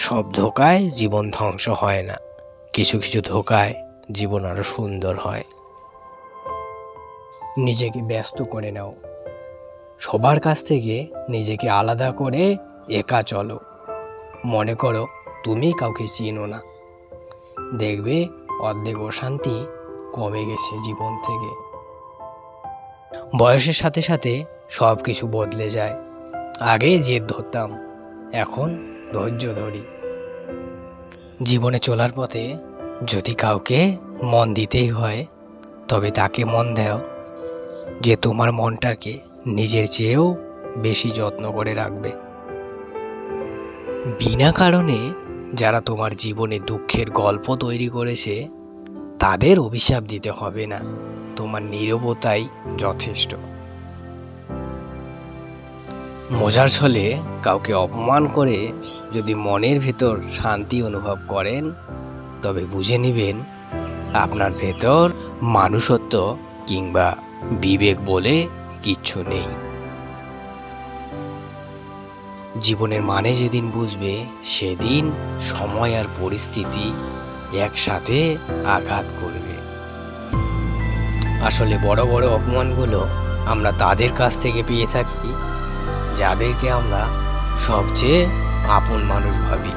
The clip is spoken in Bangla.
সব ধোকায় জীবন ধ্বংস হয় না। কিছু কিছু ধোকায় জীবন আরও সুন্দর হয়। নিজেকে ব্যস্ত করে নাও। সবার কাছ থেকে নিজেকে আলাদা করে একা চলো। মনে করো তুমি কাউকে চিনো না। দেখবে অর্ধেক অশান্তি কমে গেছে জীবন থেকে। বয়সের সাথে সাথে সব কিছু বদলে যায়। আগে জেদ ধরতাম, এখন ধৈর্য ধরি। জীবনে চলার পথে যদি কাউকে মন দিতেই হয়, তবে তাকে মন দেও, যে তোমার মনটাকে নিজের চেয়েও বেশি যত্ন করে রাখবে। বিনা কারণে যারা তোমার জীবনে দুঃখের গল্প তৈরি করেছে, তাদের অভিশাপ দিতে হবে না। তোমার নীরবতাই যথেষ্ট। মজার ছলে কাউকে অপমান করে যদি মনের ভেতর শান্তি অনুভব করেন, তবে বুঝে নেবেন আপনার ভেতর মানুষত্ব কিংবা বিবেক বলে কিচ্ছু নেই। জীবনের মানে যেদিন বুঝবে, সেদিন সময় আর পরিস্থিতি একসাথে আঘাত করবে। আসলে বড় বড় অপমানগুলো আমরা তাদের কাছ থেকে পেয়ে থাকি। যাদেরকে আমরা সবচেয়ে আপন মানুষ ভাবি।